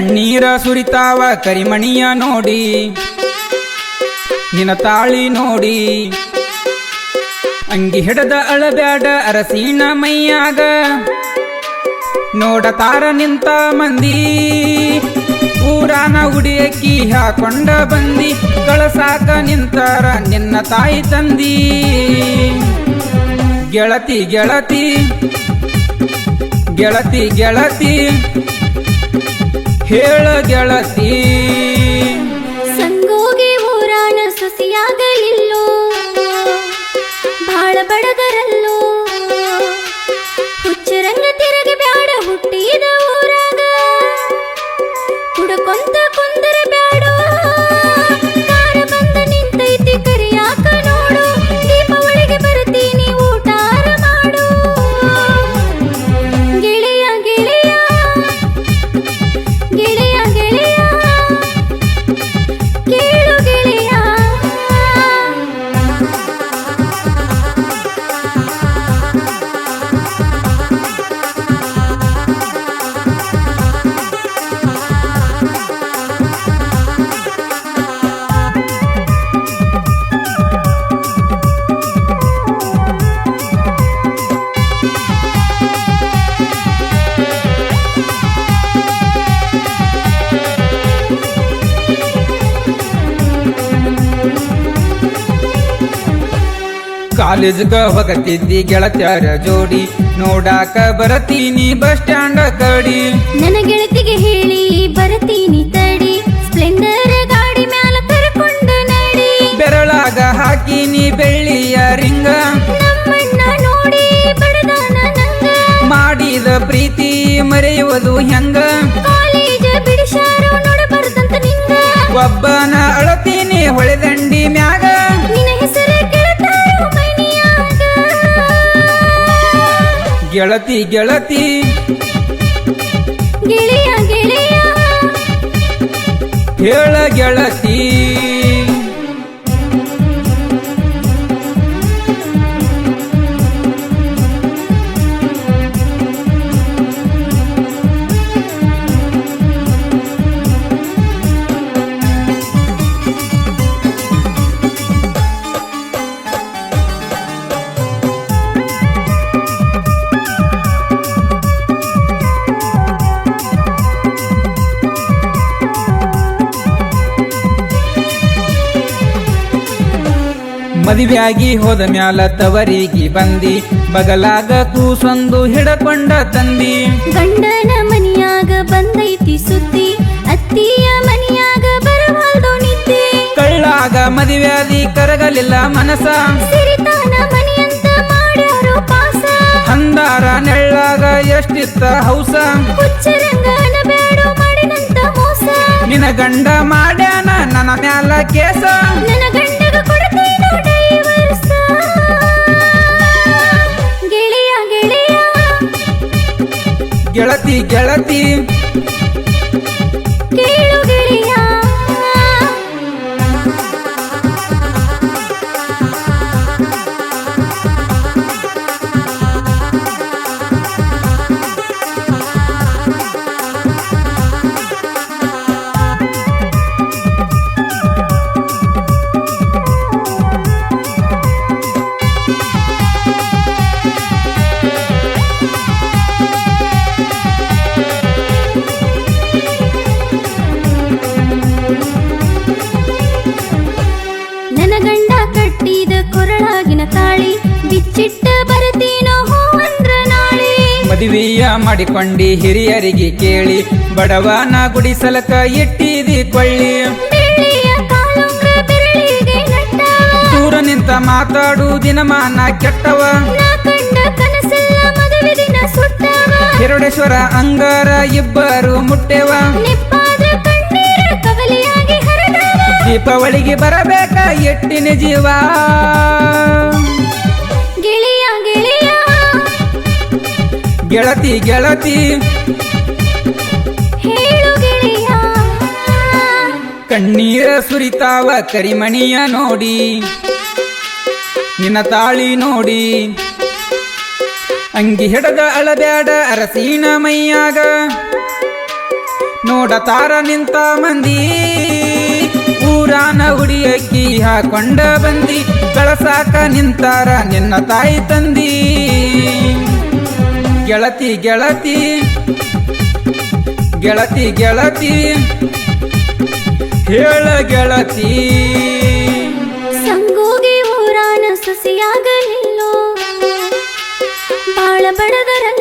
ಕಣ್ಣೀರ ಸುರಿತಾವ ಕರಿಮಣಿಯ ನೋಡಿ. ನಿನ ತಾಳಿ ನೋಡಿ. ಅಂಗಿ ಹಿಡದ ಅಳಬ್ಯಾಡ ಅರಸೀಣ ಮೈಯಾಗ. ನೋಡತಾರ ನಿಂತ ಮಂದಿ. ಊರಾನ ಉಡಿಯಕ್ಕಿ ಹಾಕೊಂಡ ಬಂದಿ. ಕಳಸಾಕ ನಿಂತಾರ ನಿನ್ನ ತಾಯಿ ತಂದಿ. ಗೆಳತಿ ಗೆಳತಿ. ಗೆಳತಿ ಗೆಳತಿ. ಹೇಳ ಗೆಳತಿ. ಕಾಲೇಜ್ಗ ಹೋಗತಿದ್ದಿ ಗೆಳತ್ಯಾರ ಜೋಡಿ. ನೋಡಾಕ ಬರತೀನಿ ಬಸ್ ಸ್ಟ್ಯಾಂಡ್ ಕಡಿ. ನನ್ನ ಗೆಳತಿಗೆ ಹೇಳಿ ಬರತೀನಿ ತಡಿ. ಸ್ಪ್ಲೆಂಡರ್ ಗಾಡಿ ಮ್ಯಾಲ ಕರ್ಕೊಂಡು ನಡಿ. ಬೆರಳಾಗ ಹಾಕಿನಿ ಬೆಳ್ಳಿಯ ರಿಂಗ. ನೋಡಿ ಮಾಡಿದ ಪ್ರೀತಿ ಮರೆಯುವುದು ಹೆಂಗ? ಒಬ್ಬನ ಅಳತೀನಿ ಹೊಳೆದಂಡಿ ಮ್ಯಾಗ. ಗೆಳತಿ ಗೆಳತಿ. ಗೆಳೆಯ ಗೆಳೆಯ. ಹೇಳ ಗೆಳತಿ. ಮದುವೆಯಾಗಿ ಹೋದ ಮ್ಯಾಲ ತವರಿಗೆ ಬಂದಿ ಬಗಲಾಗ ಕೂಸೊಂದು ಹಿಡಕೊಂಡ ತಂದಿ. ಗಂಡನ ಮನಿಯಾಗ ಬಂದೈತಿ ಸುದ್ದಿ ಅತ್ತಿಯ ಮನಿಯಾಗ ಬರವಾಲ್ದು ನಿದ್ದೆ. ಕಳ್ಳಾಗ ಮದುವೆಯಾದಿ ಕರಗಲಿಲ್ಲ ಮನಸ. ಅಂದಾರ ಮನಿಯಂತ ಮಾಡ್ಯಾರೋ ಪಾಸ. ಹಂದಾರ ನೆಳ್ಳಾಗ ಎಷ್ಟಿತ್ತ ಹೌಸ. ಹುಚ್ಚರಂಗನ ಬೇಡೋ ಮಾಡಿನಂತ ಮೋಸ. ನಿನ ಗಂಡ ಮಾಡ್ಯಾನ ನನ್ನ ಮ್ಯಾಲ ಕೇಸ. ನನ್ನ ಗೆಳತಿ ಗೆಳತಿ ಮದುವೆಯ ಮಾಡಿಕೊಂಡಿ ಹಿರಿಯರಿಗೆ ಕೇಳಿ ಬಡವನ ಗುಡಿಸಲಕ ಇಟ್ಟಿದಿ ಕೊಳ್ಳಿ. ದೂರ ನಿಂತ ಮಾತಾಡು ದಿನಮಾನ ಕೆಟ್ಟವ. ಹಿರಡೇಶ್ವರ ಅಂಗಾರ ಇಬ್ಬರು ಮುಟ್ಟೆವ. ದೀಪಾವಳಿಗೆ ಬರಬೇಕ ಎಟ್ಟಿನ ಜೀವ. ಗೆಳತಿ ಗೆಳತಿ. ಕಣ್ಣೀರ ಸುರಿತಾವ ಕರಿಮಣಿಯ ನೋಡಿ. ನಿನ್ನ ತಾಳಿ ನೋಡಿ. ಅಂಗಿ ಹಿಡದ ಅಳಬ್ಯಾಡ ಅರಸೀನ ಮೈಯಾಗ. ನೋಡತಾರ ನಿಂತ ಮಂದಿ. ಊರಾನ ಹುಡಿಯಕ್ಕಿ ಹಾಕೊಂಡ ಬಂದಿ. ಕಳಸಾಕ ನಿಂತಾರ ನಿನ್ನ ತಾಯಿ ತಂದಿ. ಗೆಳತಿ ಗೆಳತಿ. ಗೆಳತಿ ಗೆಳತಿ. ಹೇಳ ಗೆಳತಿ. ಸಂಗೋಗಿ ಊರಾನ ಸಸಿಯಾಗಲಿಲ್ಲೋ. ಬಾಳ ಬಡದರ